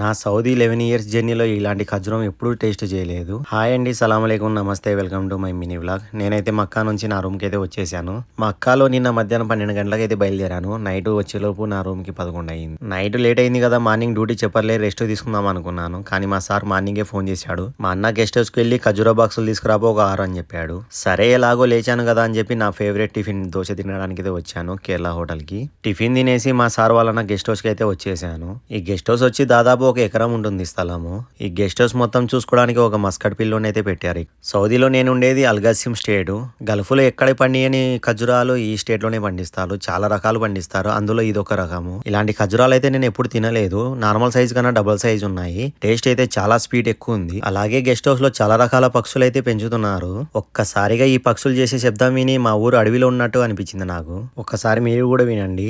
నా Saudi eleven years జర్నీలో ఇలాంటి ఖజ్జూరం ఎప్పుడూ టేస్ట్ చేయలేదు. హాయ్ అండి సలాం అలైకుం నమస్తే welcome to my mini vlog. నేనైతే మక్కా నుంచి నా రూమ్కి అయితే వచ్చేసాను. మక్కాలో నిన్న మధ్యాహ్నం పన్నెండు గంటలకు అయితే బయలుదేరాను. నైట్ వచ్చేలోపు నా రూమ్కి పదకొండు అయింది. నైట్ లేట్ అయింది కదా మార్నింగ్ డ్యూటీ చెప్పర్లే రెస్ట్ తీసుకుందాం అనుకున్నాను. కానీ మా సార్ మార్నింగే ఫోన్ చేశాడు. మా అన్న గెస్ట్ హౌస్కి వెళ్ళి ఖజూరా బాక్సులు తీసుకురాబో ఒక ఆరు అని చెప్పాడు. సరే ఎలాగో లేచాను కదా అని చెప్పి నా ఫేవరెట్ టిఫిన్ దోశ తినడానికి అయితే వచ్చాను కేరళ హోటల్కి టిఫిన్ తినేసి మా సార్ వాళ్ళ గెస్ట్ హౌస్కి అయితే వచ్చేసాను. ఈ గెస్ట్ హౌస్ వచ్చి దాదాపు ఒక ఎకరం ఉంటుంది స్థలము. ఈ గెస్ట్ హౌస్ మొత్తం చూసుకోవడానికి ఒక మస్కట్ పిల్లోని అయితే పెట్టారు. సౌదీలో నేను ఉండేది అల్గసిం స్టేట్. గల్ఫ్లో ఎక్కడ పండియని ఖజురాలు ఈ స్టేట్లోనే పండిస్తారు. చాలా రకాలు పండిస్తారు. అందులో ఇది ఒక రకము. ఇలాంటి ఖజురాలు అయితే నేను ఎప్పుడు తినలేదు. నార్మల్ సైజ్ కన్నా డబుల్ సైజ్ ఉన్నాయి. టేస్ట్ అయితే చాలా స్పీడ్ ఎక్కువ ఉంది. అలాగే గెస్ట్ హౌస్లో చాలా రకాల పక్షులు అయితే పెంచుతున్నారు. ఒక్కసారిగా ఈ పక్షులు చేసే శబ్దం విని మా ఊరు అడవిలో ఉన్నట్టు అనిపించింది నాకు. ఒక్కసారి మీరు కూడా వినండి.